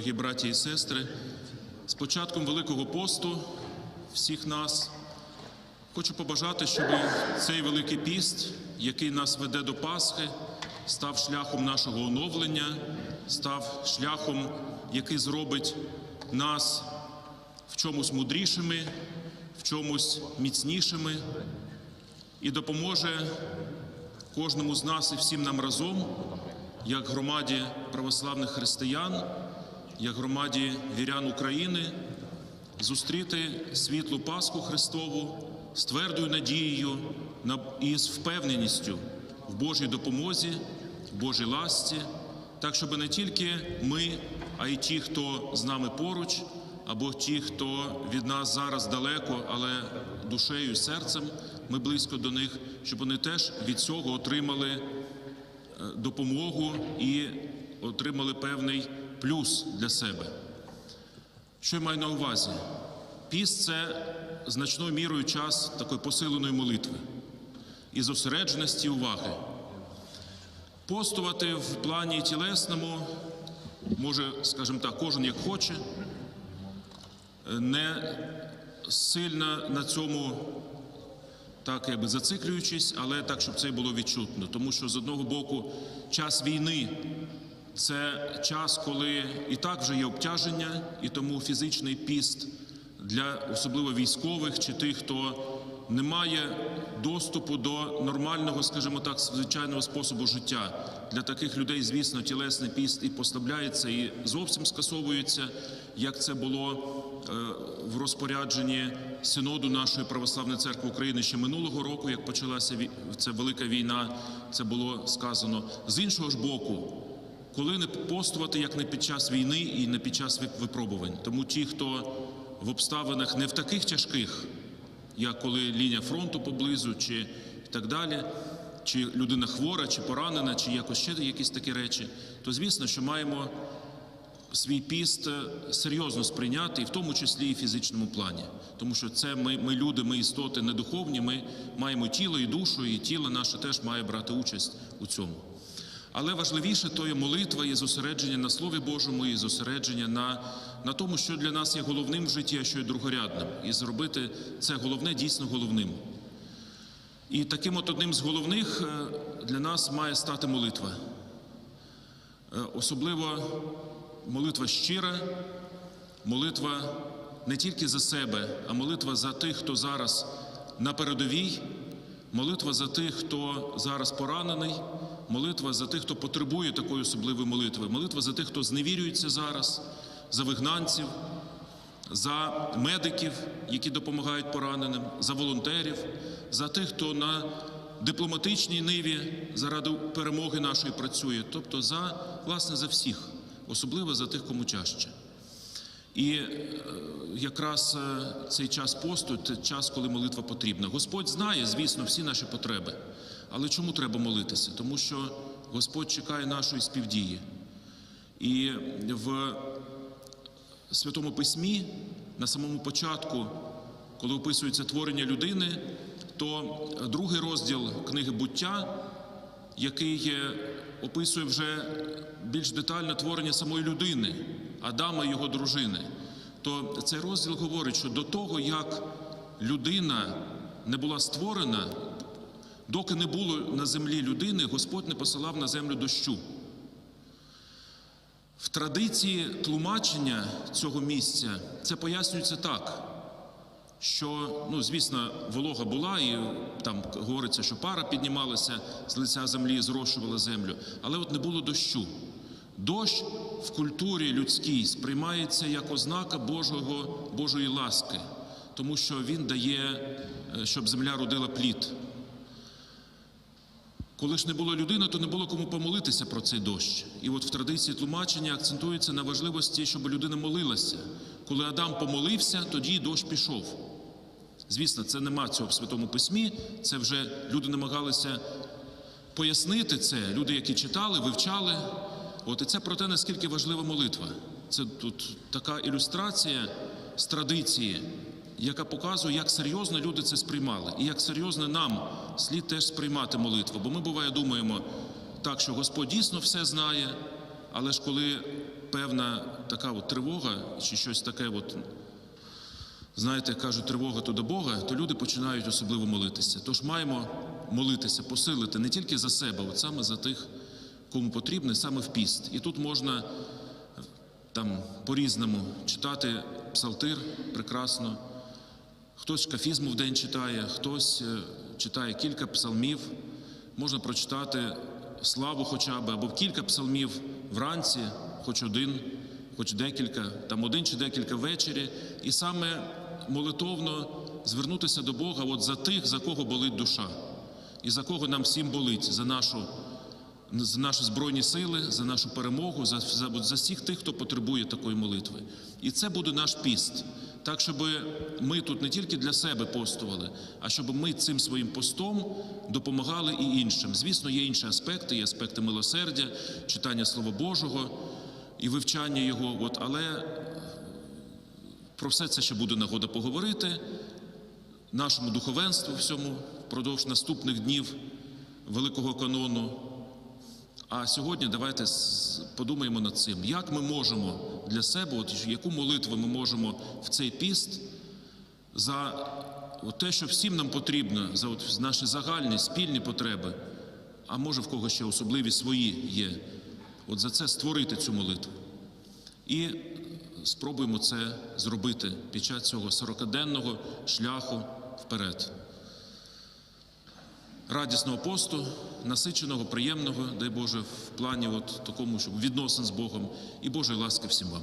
Дорогі браті і сестри, з початком Великого посту всіх нас хочу побажати, щоб цей Великий піст, який нас веде до Пасхи, став шляхом нашого оновлення, став шляхом, який зробить нас в чомусь мудрішими, в чомусь міцнішими і допоможе кожному з нас і всім нам разом, як громаді православних християн, як громаді вірян України, зустріти світлу Пасху Христову з твердою надією і з впевненістю в Божій допомозі, в Божій ласті, так, щоб не тільки ми, а й ті, хто з нами поруч, або ті, хто від нас зараз далеко, але душею і серцем ми близько до них, щоб вони теж від цього отримали е, допомогу і отримали певний плюс для себе. Що я маю на увазі? Піст це значною мірою час такої посиленої молитви і зосередженості уваги. Постувати в плані тілесному може, скажімо так, кожен як хоче, не сильно на цьому так якби зациклюючись, але так, щоб це було відчутно. Тому що з одного боку час війни це час, коли і так вже є обтяження, і тому фізичний піст для особливо військових чи тих, хто не має доступу до нормального, скажімо так, звичайного способу життя. Для таких людей, звісно, тілесний піст і поставляється, і зовсім скасовується, як це було е, в розпорядженні синоду нашої православної церкви України ще минулого року, як почалася ця велика війна, це було сказано. З іншого ж боку, коли не постувати як не під час війни і не під час випробувань. Тому ті, хто в обставинах не в таких тяжких, як коли лінія фронту поблизу, чи так далі, чи людина хвора, чи поранена, чи якось ще якісь такі речі, то звісно, що маємо свій піст е, серйозно сприйняти, і в тому числі і в фізичному плані. Тому що це ми, ми люди, ми істоти не духовні, ми маємо тіло і душу, і тіло наше теж має брати участь у цьому. Але важливіше то є молитва і зосередження на Слові Божому, і зосередження на, на тому, що для нас є головним в житті, а що є другорядним, і зробити це головне дійсно головним. І таким от одним з головних е, для нас має стати молитва. Е, Особливо молитва щира, молитва не тільки за себе, а молитва за тих, хто зараз на передовій, молитва за тих, хто зараз поранений, молитва за тих, хто потребує такої особливої молитви, молитва за тих, хто зневірюється зараз, за вигнанців, за медиків, які допомагають пораненим, за волонтерів, за тих, хто на дипломатичній ниві заради перемоги нашої працює, тобто за власне за всіх, особливо за тих, кому тяжче. І е, якраз е, цей час посту це час, коли молитва потрібна. Господь знає, звісно, всі наші потреби. Але чому треба молитися? Тому що Господь чекає нашої співдії. І в Святому Письмі на самому початку, коли описується творення людини, то другий розділ книги буття, який е, описує вже більш детально творення самої людини, Адама і його дружини, то цей розділ говорить, що до того, як людина не була створена, доки не було на землі людини, Господь не посилав на землю дощу. В традиції тлумачення цього місця це пояснюється так, що, ну, звісно, волога була, і там говориться, що пара піднімалася з лиця землі і зрошувала землю, але от не було дощу. Дощ в культурі людській сприймається як ознака Божого, Божої ласки, тому що він дає, е, щоб земля родила плід. Коли ж не було людини, то не було кому помолитися про цей дощ. І от в традиції тлумачення акцентується на важливості, щоб людина молилася. Коли Адам помолився, тоді дощ пішов. Звісно, це нема цього в Святому Письмі, це вже люди намагалися пояснити це, люди, які читали, вивчали. От і це про те, наскільки важлива молитва. Це тут така ілюстрація з традиції, яка показує, як серйозно люди це сприймали, і як серйозно нам слід теж сприймати молитву. Бо ми буває думаємо так, що Господь дійсно все знає, але ж коли певна така от тривога, чи щось таке, от, знаєте, кажуть, тривога то до Бога, то люди починають особливо молитися. Тож маємо молитися, посилити не тільки за себе, от саме за тих, кому потрібно, саме в піст. І тут можна там по-різному читати псалтир прекрасно. Хтось кафізму в день читає, хтось е, читає кілька псалмів. Можна прочитати славу хоча б, або кілька псалмів вранці, хоч один, хоч декілька, там один чи декілька ввечері, і саме молитовно звернутися до Бога от за тих, за кого болить душа, і за кого нам всім болить, за нашу за наші збройні сили, за нашу перемогу, за, за, за всіх тих, хто потребує такої молитви. І це буде наш піст. Так, щоб ми тут не тільки для себе постували, а щоб ми цим своїм постом допомагали і іншим. Звісно, є інші аспекти, є аспекти милосердя, читання Слова Божого і вивчання його. От, але про все це ще буде нагода поговорити нашому духовенству всьому впродовж наступних днів Великого канону. А сьогодні давайте подумаємо над цим, як ми можемо для себе, от яку молитву ми можемо в цей піст за те, що всім нам потрібно, за от наші загальні спільні потреби, а може в когось ще особливі свої є. От за це створити цю молитву. І спробуємо це зробити під час цього 40-денного шляху вперед радісного посту, насиченого, приємного, дай Боже, в плані от такому, щоб відносин з Богом і Божої ласки всім вам.